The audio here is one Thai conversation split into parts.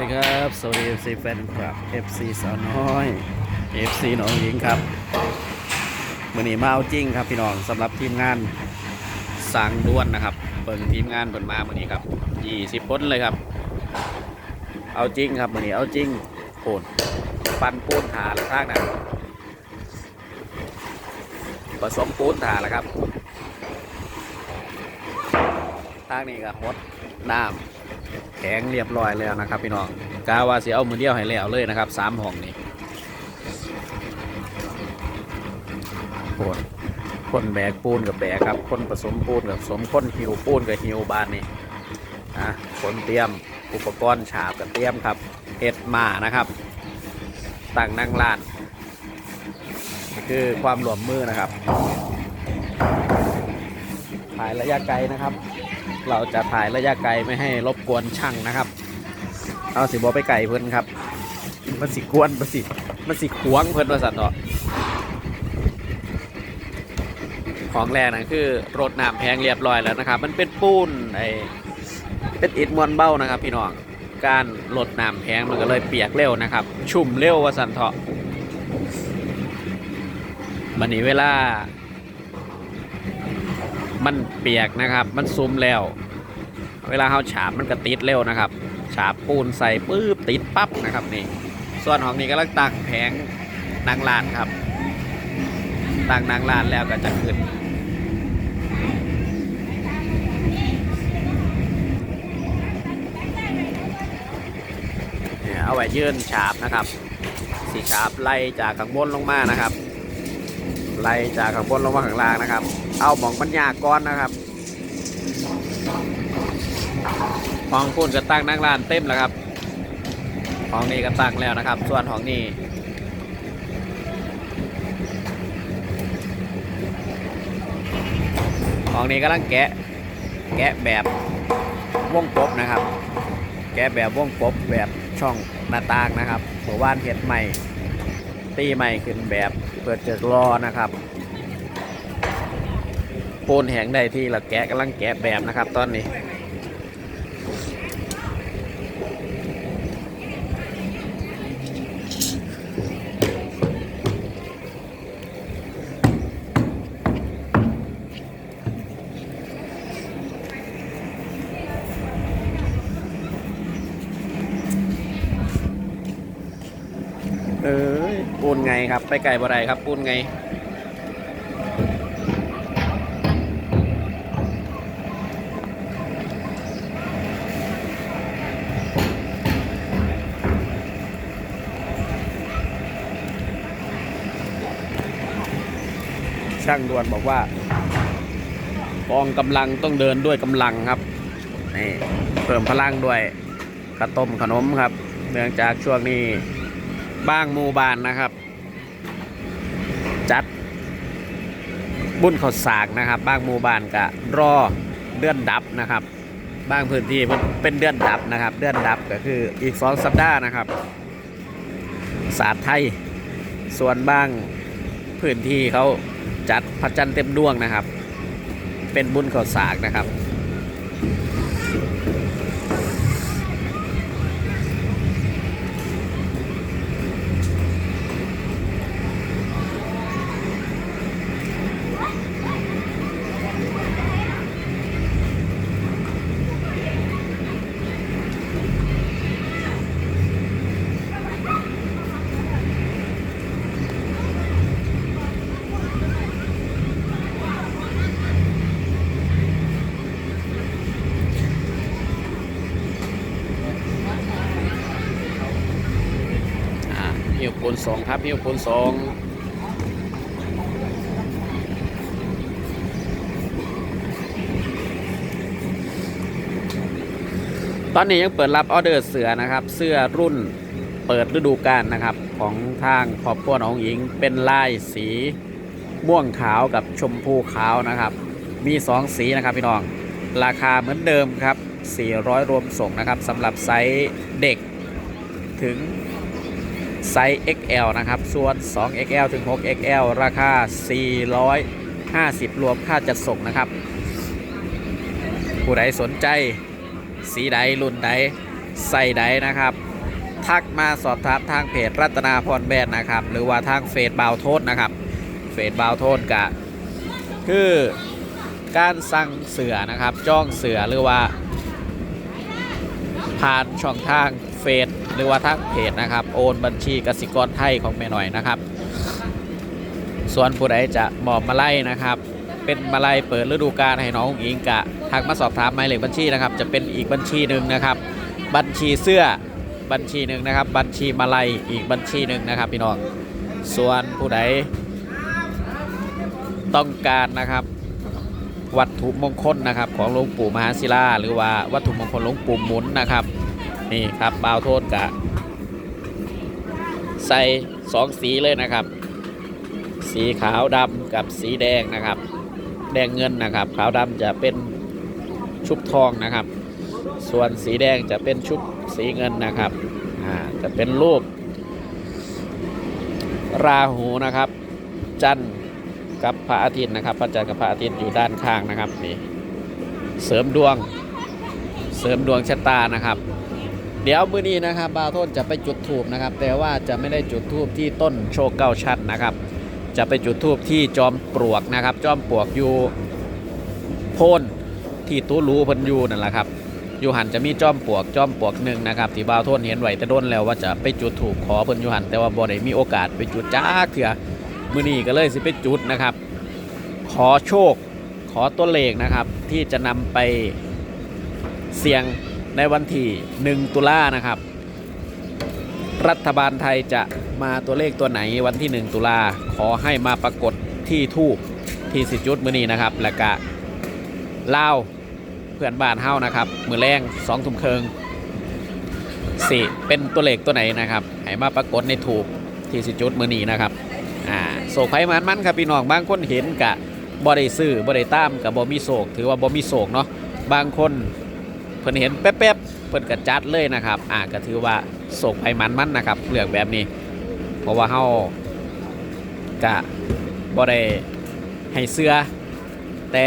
ดีครับสวัสดี FC แฟนคลับ FC สาวน้อย FC น้องหญิงครับมือนี้มาเอาจริงครับพี่น้องสำหรับทีมงานสั่งด้วนนะครับเปิงทีมงานเปิดมามือนี้ครับ20คนเลยครับ เอาจริงครับมือนี้เอาจริงโอนปันปูนถาละทางนั้นผสมปูนถาแล้วครับทางนี้ก็ฮดน้ำ แข็งเรียบร้อยแล้วนะครับพี่น้องกาว่าสิเอามือเดียวให้แล้วเลยนะครับสามห้องนี้คนคนแบกปูนกับแบกครับ คนผสมปูนกับผสมคนหิวปูนกับหิวบานนี่อะคนเตรียมอุปกรณ์ฉาบกับเตรียมครับเห็ดมานะครับตั้งนั่งลานคือความหลวมมือนะครับถ่ายระยะไกลนะครับ เราจะถ่ายระยะไกลไม่ให้รบกวนช่างนะครับ เอาสิบอไปไก่เพิ่อนครับ มันสิกวนมันสิมันสิขวงเพิ่อนว่าสัตว์เนาะของแรกนะคือรดน้ำแพงเรียบร้อยแล้วนะครับ มันเป็นปูนไอเป็นอิฐมวลเบ้านะครับ พี่น้องการรดน้ำแพงมันก็เลยเปียกเร็วนะครับ ชุ่มเร็วว่าสันเถาะมันนี้เวลา มันเปียกนะครับ มันซุมแล้ว เวลาเขาฉาบมันก็ติดเร็วนะครับ ฉาบปูนใส่ปื๊บติดปั๊บนะครับนี่ ส่วนของนี้ก็ลังตั้งแผงนางลานครับ ตั้งนางลานแล้วก็จะขึ้นเนี่ยเอาไว้ยื่นฉาบนะครับสีฉาบไล่จากข้างบนลงมานะครับ ไล่จากข้างบนลงมาข้างล่างนะครับ เอาหมองปัญญากก้อนนะครับห้องพุ่นก็ตั้งนั่งร้านเต็มแล้วครับห้องนี้ก็ตั้งแล้วนะครับ ส่วนห้องนี้ห้องนี้กำลังแกะ แกะแบบวงกบนะครับ แกะแบบวงกบแบบช่องหน้าต่างนะครับเมื่อวานเห็ดใหม่ ตีใหม่ขึ้นแบบเปิดเจอรอนะครับปูนแห้งได้ที่เราแกะกำลังแกะแบบนะครับตอนนี้ ปูนไงครับ ไปไก่บ่ได้ครับ ปูนไง ช่างด่วนบอกว่ากองกำลังต้องเดินด้วยกำลังครับนี่เพิ่มพลังด้วยข้าวต้มขนมครับ เนื่องจากช่วงนี้ บ้างหมู่บ้านนะครับ จัดบุญข้าวสากนะครับบ้างหมู่บ้านกะรอเดือนดับนะครับ บางพื้นที่มันเป็นเดือนดับนะครับ เดือนดับก็คืออีกสองสัปดาห์นะครับ ศาสตร์ไทยส่วนบางพื้นที่เขาจัดพระจันทร์เต็มดวงนะครับ เป็นบุญข้าวสากนะครับ อ่า หิวปูนสองครับหิวปูนสองตอนนี้ยังเปิดรับออเดอร์เสือนะครับ เสื้อรุ่นเปิดฤดูกาลนะครับ ของทางครอบครัวน้องหญิง เป็นลายสีม่วงขาวกับชมพูขาวนะครับ มีสองสีนะครับพี่น้อง ราคาเหมือนเดิมครับ 400 รวมส่งนะครับสำหรับไซส์เด็กถึง ไซส์ XL นะครับ ส่วน 2XL ถึง 6XL ราคา 450 รวมค่าจัดส่งนะครับ ผู้ใดสนใจ สีใดรุ่นใดใส่ใดนะครับ ทักมาสอบถามทางเพจรัตนาพรแบรนด์นะครับ หรือว่าทางเฟซบาวโทษนะครับ เฟซบาวโทษกะ คือการสั่งเสือนะครับ จ้องเสือหรือว่า ผ่านช่องทางเฟซ หรือว่าทางเพจนะครับ โอนบัญชีกสิกรไทยของแม่หน่อยนะครับ ส่วนผู้ใดจะมอบมาไล่นะครับ เป็นมาไล่เปิดฤดูกาลให้น้องอิงกะทักมาสอบถามหมายเลขบัญชีนะครับ จะเป็นอีกบัญชีหนึ่งนะครับ บัญชีเสื้อบัญชีหนึ่งนะครับ บัญชีมาลัยอีกบัญชีหนึ่งนะครับ พี่น้องส่วนผู้ใดต้องการนะครับ วัตถุมงคลนะครับ ของหลวงปู่มหาศิลาหรือว่าวัตถุมงคลหลวงปู่หมุนนะครับ นี่ครับบาวโทษกะ ใส่สองสีเลยนะครับ สีขาวดำกับสีแดงนะครับ แดงเงินนะครับ ขาวดำจะเป็นชุบทองนะครับ ส่วนสีแดงจะเป็นชุบสีเงินนะครับอ่าจะเป็นรูป ราหูนะครับ จันทร์กับพระอาทิตย์นะครับ พระจันทร์กับพระอาทิตย์อยู่ด้านข้างนะครับนี่เสริมดวงเสริมดวงชะตานะครับ เดี๋ยวมื้อนี้นะครับบาโทนจะไปจุดทูบนะครับ แต่ว่าจะไม่ได้จุดทูบที่ต้นโชคเก้าชั้นะครับ จะไปจุดทูบที่จอมปลวกนะครับ จอมปลวกอยู่โพนที่ตู้รูพันยูนั่นแหละครับยูหันจะมีจอมปลวกจอมปลวกหนึ่งนะครับที่บาโทนเห็นไหวแต่โดนแล้วว่าจะไปจุดถูกขอเพิ่นยูหันแต่ว่าบ่ได้มีโอกาสไปจุดจ้าเถื่อมื้อนี้ก็เลยสิไปจุดนะครับ ขอโชคขอตัวเลขนะครับ ที่จะนำไปเสี่ยง ในวันที่ 1 ตุลานะครับ รัฐบาลไทยจะมาตัวเลขตัวไหนวันที่ 1 ตุลาขอให้มาปรากฏที่ทูบที่สิจุดมือนี้นะครับ และกะลาวเพื่อนบ้านเฮานะครับ มือแรงสองทุ่มเคิงสี่เป็นตัวเลขตัวไหนนะครับให้มาปรากฏในถูกที่สิจุดมือนี้นะครับอ่าโศกไผมันมันครับพี่น้องบางคนเห็นกะบ่ได้ซื้อบ่ได้ตามกับบ่มีโศกถือว่าบ่มีโศกเนาะบางคน เพิ่นเห็นแป๊บๆเพิ่นก็จัดเลยนะครับ อ่าก็ถือว่าโศกไผมันมันนะครับเรื่องแบบนี้ เพราะว่าเฮากะบ่ได้ให้เสื้อ แต่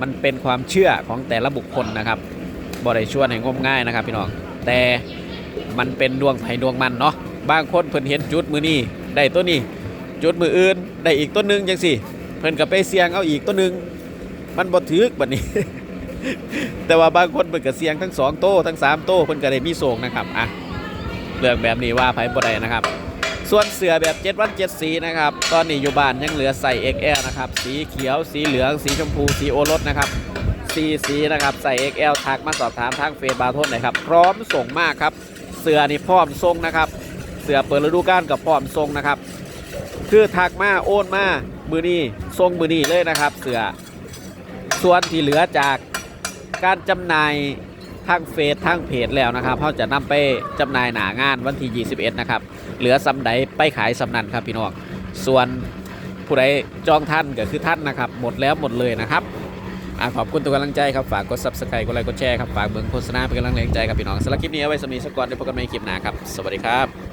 มันเป็นความเชื่อของแต่ละบุคคลนะครับบ่ได้ชวนให้งมง่ายนะครับพี่น้องแต่มันเป็นดวงไผดวงมันเนาะบางคนเพิ่นเห็นจุดมือนี้ได้ตัวนี้ จุดมืออื่นได้อีกตัวหนึงจังสิเพิ่นก็ไปเสี่ยงเอาอีกตัวหนึง มันบ่ถึกบัดนี้ แต่ว่าบางคนเพิ่นก็เสียงทั้งสองโต้ทั้งสามโต้เพิ่นก็ได้มีโศกนะครับอะเรื่องแบบนี้ว่าไผบ่ได้นะครับ ส่วนเสือแบบ7วัน7สีนะครับ ตอนนี้อยู่บ้านยังเหลือใส่ XL นะครับ สีเขียว สีเหลือง สีชมพู สีโอรสนะครับสีสีนะครับ ใส่ XL ทักมาสอบถามทางเฟซบาร์โทนหน่อยครับ พร้อมส่งมากครับ เสือนี่พร้อมทรงนะครับ เสือเปิดฤดูกาลกับพร้อมทรงนะครับ คือทักมาโอนมามือนี้ทรงมือนี้เลยนะครับ เสือส่วนที่เหลือจาก การจำหน่ายทางเฟซทางเพจแล้วนะครับเขาจะนำไปจำหน่ายหนางานวันที่ 21 นะครับ เหลือสำใดไปขายสำนันครับพี่น้องส่วนผู้ใดจองท่านก็คือท่านนะครับ หมดแล้วหมดเลยนะครับอขอบคุณทุกกำลังใจครับ ฝากกด subscribe กดไลค์กดแชร์ครับ ฝากเบิ่งโฆษณาเป็นกำลังแรงใจครับพี่น้องสำหรับคลิปนี้เอาไว้สมีสกก่อนเดี๋ยวพบกันใหม่คลิปหน้าครับ สวัสดีครับ